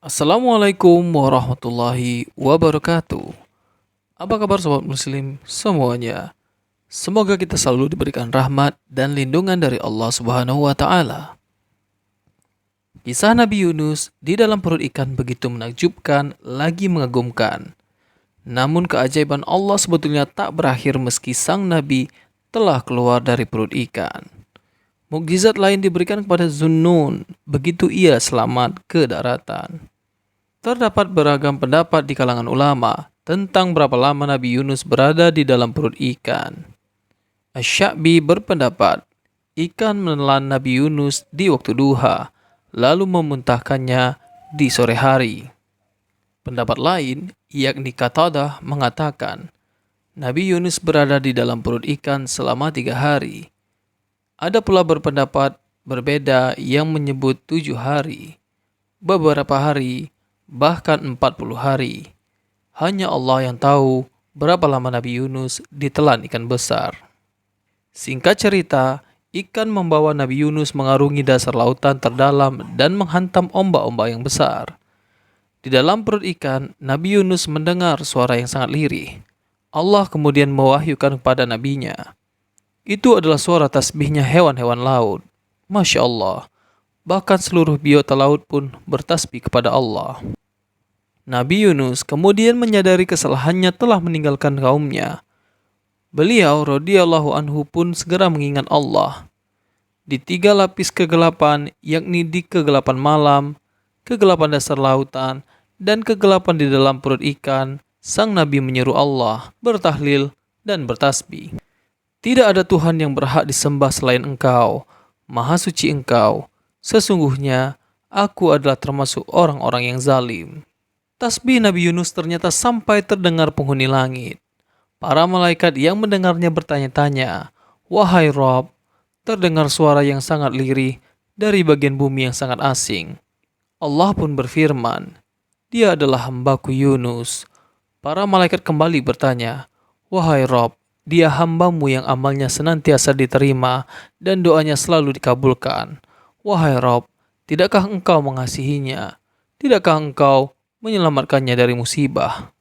Assalamualaikum warahmatullahi wabarakatuh. Apa kabar sobat muslim semuanya? Semoga kita selalu diberikan rahmat dan lindungan dari Allah Subhanahu wa taala. Kisah Nabi Yunus di dalam perut ikan begitu menakjubkan lagi mengagumkan. Namun keajaiban Allah sebetulnya tak berakhir meski sang nabi telah keluar dari perut ikan. Mukjizat lain diberikan kepada Zunnun begitu ia selamat ke daratan. Terdapat beragam pendapat di kalangan ulama tentang berapa lama Nabi Yunus berada di dalam perut ikan. Asy-Sya'bi berpendapat ikan menelan Nabi Yunus di waktu duha, lalu memuntahkannya di sore hari. Pendapat lain, yakni Katadah mengatakan, Nabi Yunus berada di dalam perut ikan selama tiga hari. Ada pula berpendapat berbeda yang menyebut tujuh hari, beberapa hari, bahkan empat puluh hari. Hanya Allah yang tahu berapa lama Nabi Yunus ditelan ikan besar. Singkat cerita, ikan membawa Nabi Yunus mengarungi dasar lautan terdalam dan menghantam ombak-ombak yang besar. Di dalam perut ikan, Nabi Yunus mendengar suara yang sangat lirih. Allah kemudian mewahyukan kepada nabinya, itu adalah suara tasbihnya hewan-hewan laut. Masya Allah. Bahkan seluruh biota laut pun bertasbih kepada Allah. Nabi Yunus kemudian menyadari kesalahannya telah meninggalkan kaumnya. Beliau radhiyallahu anhu pun segera mengingat Allah. Di tiga lapis kegelapan, yakni di kegelapan malam, kegelapan dasar lautan, dan kegelapan di dalam perut ikan, sang Nabi menyeru Allah bertahlil dan bertasbih. Tidak ada Tuhan yang berhak disembah selain Engkau. Maha suci Engkau. Sesungguhnya aku adalah termasuk orang-orang yang zalim. Tasbih Nabi Yunus ternyata sampai terdengar penghuni langit. Para malaikat yang mendengarnya bertanya-tanya, Wahai Rob, terdengar suara yang sangat lirih dari bagian bumi yang sangat asing. Allah pun berfirman, Dia adalah hambaku Yunus. Para malaikat kembali bertanya, Wahai Rob, dia hambamu yang amalnya senantiasa diterima dan doanya selalu dikabulkan. Wahai Rob, tidakkah engkau mengasihinya? Tidakkah engkau menyelamatkannya dari musibah?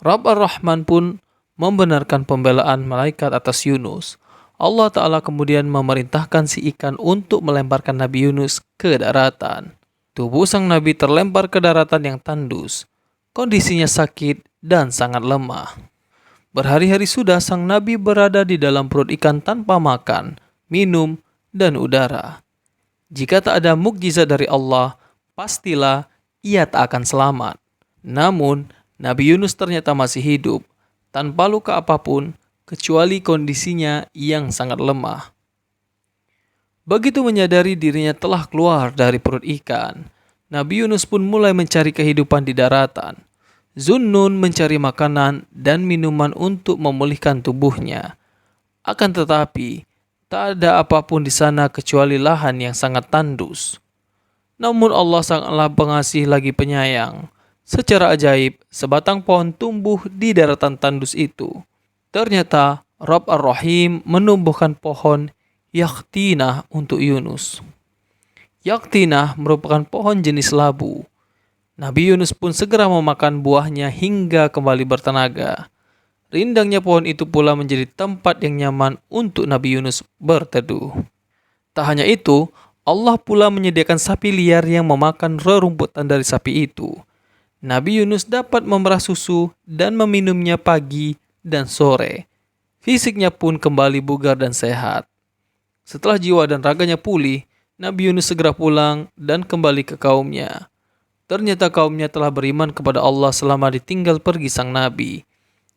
Rob Ar-Rahman pun membenarkan pembelaan malaikat atas Yunus. Allah Ta'ala kemudian memerintahkan si ikan untuk melemparkan Nabi Yunus ke daratan. Tubuh sang Nabi terlempar ke daratan yang tandus. Kondisinya sakit dan sangat lemah. Berhari-hari sudah sang nabi berada di dalam perut ikan tanpa makan, minum, dan udara. Jika tak ada mukjizat dari Allah, pastilah ia tak akan selamat. Namun, Nabi Yunus ternyata masih hidup, tanpa luka apa pun, kecuali kondisinya yang sangat lemah. Begitu menyadari dirinya telah keluar dari perut ikan, Nabi Yunus pun mulai mencari kehidupan di daratan. Zunnun mencari makanan dan minuman untuk memulihkan tubuhnya. Akan tetapi, tak ada apa pun di sana kecuali lahan yang sangat tandus. Namun Allah sangatlah pengasih lagi penyayang. Secara ajaib, sebatang pohon tumbuh di daratan tandus itu. Ternyata Rob Ar-Rahim menumbuhkan pohon yaktinah untuk Yunus. Yaktinah merupakan pohon jenis labu Nabi Yunus pun segera memakan buahnya hingga kembali bertenaga. Rindangnya pohon itu pula menjadi tempat yang nyaman untuk Nabi Yunus berteduh. Tak hanya itu, Allah pula menyediakan sapi liar yang memakan rerumputan dari sapi itu. Nabi Yunus dapat memerah susu dan meminumnya pagi dan sore. Fisiknya pun kembali bugar dan sehat. Setelah jiwa dan raganya pulih, Nabi Yunus segera pulang dan kembali ke kaumnya. Ternyata kaumnya telah beriman kepada Allah selama ditinggal pergi sang nabi.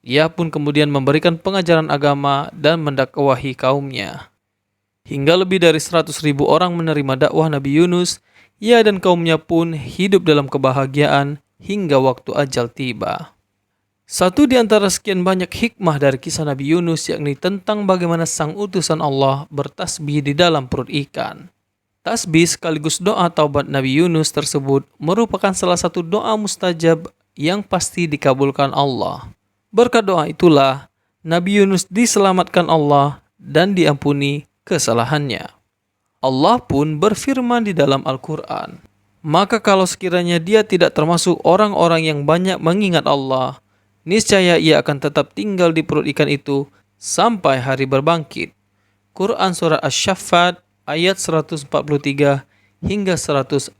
Ia pun kemudian memberikan pengajaran agama dan mendakwahi kaumnya. Hingga lebih dari 100 ribu orang menerima dakwah Nabi Yunus, ia dan kaumnya pun hidup dalam kebahagiaan hingga waktu ajal tiba. Satu di antara sekian banyak hikmah dari kisah Nabi Yunus yakni tentang bagaimana sang utusan Allah bertasbih di dalam perut ikan. Tasbih sekaligus doa taubat Nabi Yunus tersebut merupakan salah satu doa mustajab yang pasti dikabulkan Allah. Berkat doa itulah Nabi Yunus diselamatkan Allah dan diampuni kesalahannya. Allah pun berfirman di dalam Al-Quran, Maka kalau sekiranya dia tidak termasuk orang-orang yang banyak mengingat Allah, niscaya ia akan tetap tinggal di perut ikan itu sampai hari berbangkit. Quran Surah Asy-Syaffat ayat 143 hingga 144.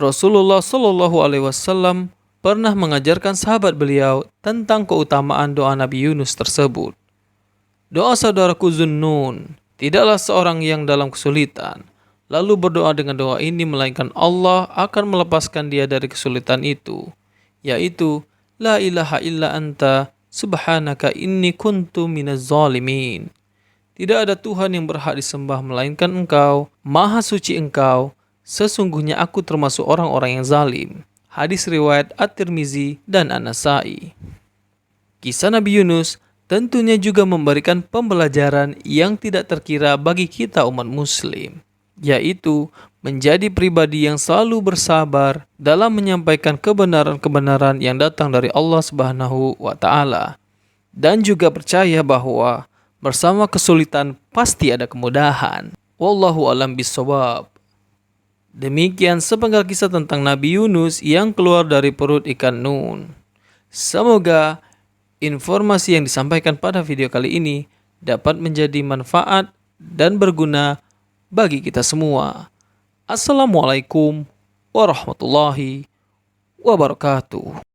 Rasulullah Shallallahu Alaihi Wasallam pernah mengajarkan sahabat beliau tentang keutamaan doa Nabi Yunus tersebut. Doa saudaraku Zunnun, tidaklah seorang yang dalam kesulitan, lalu berdoa dengan doa ini melainkan Allah akan melepaskan dia dari kesulitan itu, yaitu La ilaha illa anta subhanaka inni kuntu minaz zalimin. Tidak ada Tuhan yang berhak disembah melainkan engkau, maha suci engkau, sesungguhnya aku termasuk orang-orang yang zalim. Hadis riwayat At-Tirmizi dan An-Nasai. Kisah Nabi Yunus tentunya juga memberikan pembelajaran yang tidak terkira bagi kita umat muslim, yaitu menjadi pribadi yang selalu bersabar dalam menyampaikan kebenaran-kebenaran yang datang dari Allah Subhanahu wa taala dan juga percaya bahwa bersama kesulitan pasti ada kemudahan. Wallahu alam bisawab. Demikian sepenggal kisah tentang Nabi Yunus yang keluar dari perut ikan Nun. Semoga informasi yang disampaikan pada video kali ini dapat menjadi manfaat dan berguna bagi kita semua. Assalamualaikum warahmatullahi wabarakatuh.